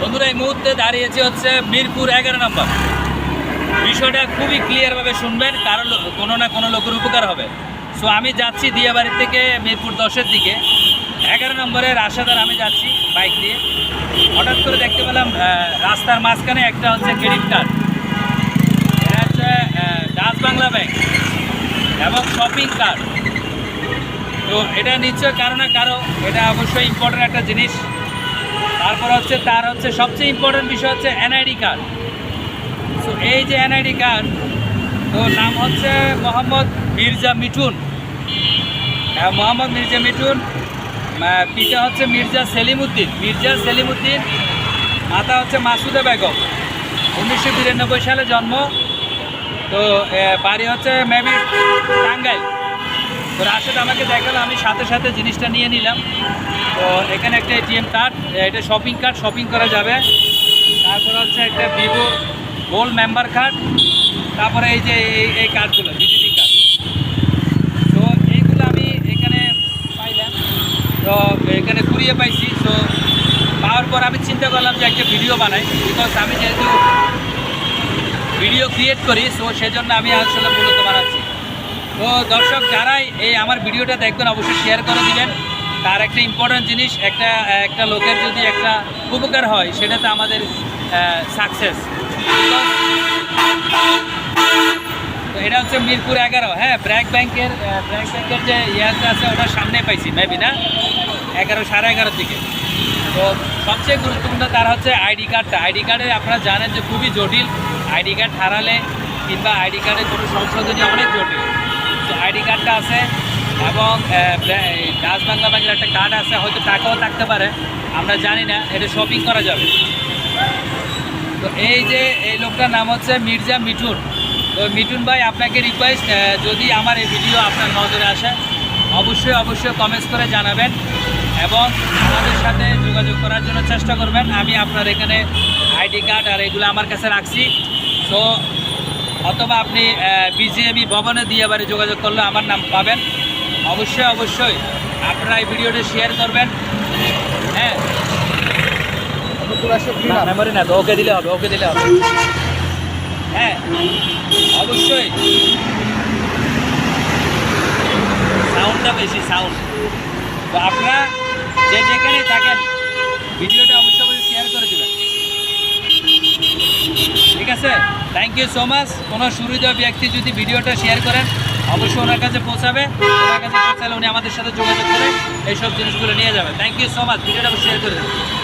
বন্ধুরা, এই মুহূর্তে দাঁড়িয়েছি হচ্ছে মিরপুর এগারো নম্বর। বিষয়টা খুবই ক্লিয়ারভাবে শুনবেন কারণ কোনো না কোনো লোকের উপকার হবে। সো আমি যাচ্ছি দিয়াবাড়ি থেকে মিরপুর দশের দিকে। এগারো নম্বরে রাশাদার আমি যাচ্ছি বাইক দিয়ে হঠাৎ করে দেখতে পেলাম রাস্তার মাঝখানে একটা হচ্ছে ক্রেডিট কার্ড এটা হচ্ছে ডাচ বাংলা ব্যাংক এবং শপিং কার্ড তো এটা নিশ্চয় কারও না কারও, এটা অবশ্যই ইম্পর্টেন্ট একটা জিনিস। তারপর হচ্ছে তার হচ্ছে সবচেয়ে ইম্পর্টেন্ট বিষয় হচ্ছে এনআইডি কার্ড তো এই যে এনআইডি কার্ড তো নাম হচ্ছে মোহাম্মদ মির্জা মিঠুন। হ্যাঁ, মোহাম্মদ মির্জা মিঠুন। পিতা হচ্ছে মির্জা সেলিমউদ্দিন মির্জা সেলিমউদ্দিন মাতা হচ্ছে মাসুদা বেগম। উনিশশো বিরানব্বই সালে জন্ম। তো বাড়ি হচ্ছে মেবি টাঙ্গাইল। তো রাশেদ, আমাকে দেখাল, আমি সাথে সাথে জিনিসটা নিয়ে নিলাম। তো এখানে একটা এটিএম কার্ড এটা শপিং কার্ড শপিং করা যাবে। তারপর হচ্ছে একটা ভিভো গোল্ড মেম্বার কার্ড তারপরে এই যে এই এই কার্ডগুলো ভিজিটিং কার্ড তো এইগুলো আমি এখানে পাইলাম। তো এখানে ঘুরিয়ে পাইছি। তো পাওয়ার পর আমি চিন্তা করলাম যে একটা ভিডিও বানাই বিকজ আমি যেহেতু ভিডিও ক্রিয়েট করি সো সেজন্য আমি আসলে মূলত বানাচ্ছি। তো দর্শক, যারাই এই আমার ভিডিওটা দেখবেন অবশ্যই শেয়ার করে দিবেন। তার একটা ইম্পর্ট্যান্ট জিনিস, একটা একটা লোকের যদি একটা উপকার হয় সেটাতে আমাদের সাকসেস তো এটা হচ্ছে মিরপুর এগারো। হ্যাঁ ব্র্যাক ব্যাংকের ব্র্যাক ব্যাংকের যে ইয়ারটা আছে ওটার সামনে পাইছি মেবি না? এগারো, সাড়ে এগারোর দিকে। তো সবচেয়ে গুরুত্বপূর্ণ তার হচ্ছে আইডি কার্ডটা। আইডি কার্ডে আপনারা জানেন যে খুবই জটিল। আইডি কার্ড হারালে কিংবা আইডি কার্ডে কোনো সংশোধনী অনেক জটিল। তো কার্ডটা আছে এবং ডাচ বাংলা ব্যাংকের একটা কার্ড আছে, হয়তো টাকাও থাকতে পারে, আমরা জানি না, এটা শপিং করা যাবে। তো এই যে এই লোকটার নাম হচ্ছে মির্জা মিঠুন। তো মিঠুন ভাই, আপনাকে রিকোয়েস্ট যদি আমার এই ভিডিও আপনার নজরে আসে, অবশ্যই অবশ্যই কমেন্টস করে জানাবেন এবং আমাদের সাথে যোগাযোগ করার জন্য চেষ্টা করবেন। আমি আপনার এখানে আইডি কার্ড আর এগুলো আমার কাছে রাখছি। তো অথবা আপনি বিজিএমই ভবনে দিয়ে এবারে যোগাযোগ করলে আমার নাম পাবেন। অবশ্যই অবশ্যই আপনারা এই ভিডিওটা শেয়ার করবেন। হ্যাঁ। মেমোরি না ওকে দিলে হবে ওকে দিলে হবে। হ্যাঁ অবশ্যই। সাউন্ডটা বেশি সাউন্ড তো আপনারা যে যেখানেই থাকেন ভিডিওটা অবশ্যই শেয়ার করে দেবেন। ঠিক আছে? থ্যাংক ইউ সো মাচ কোনো সুবিধা ব্যক্তি যদি ভিডিওটা শেয়ার করেন, অবশ্যই ওনার কাছে পৌঁছাবে। ওনার কাছে পৌঁছালে উনি আমাদের সাথে যোগাযোগ করে এইসব জিনিসগুলো নিয়ে যাবে। থ্যাংক ইউ সো মাচ ভিডিওটা শেয়ার করে দেবেন।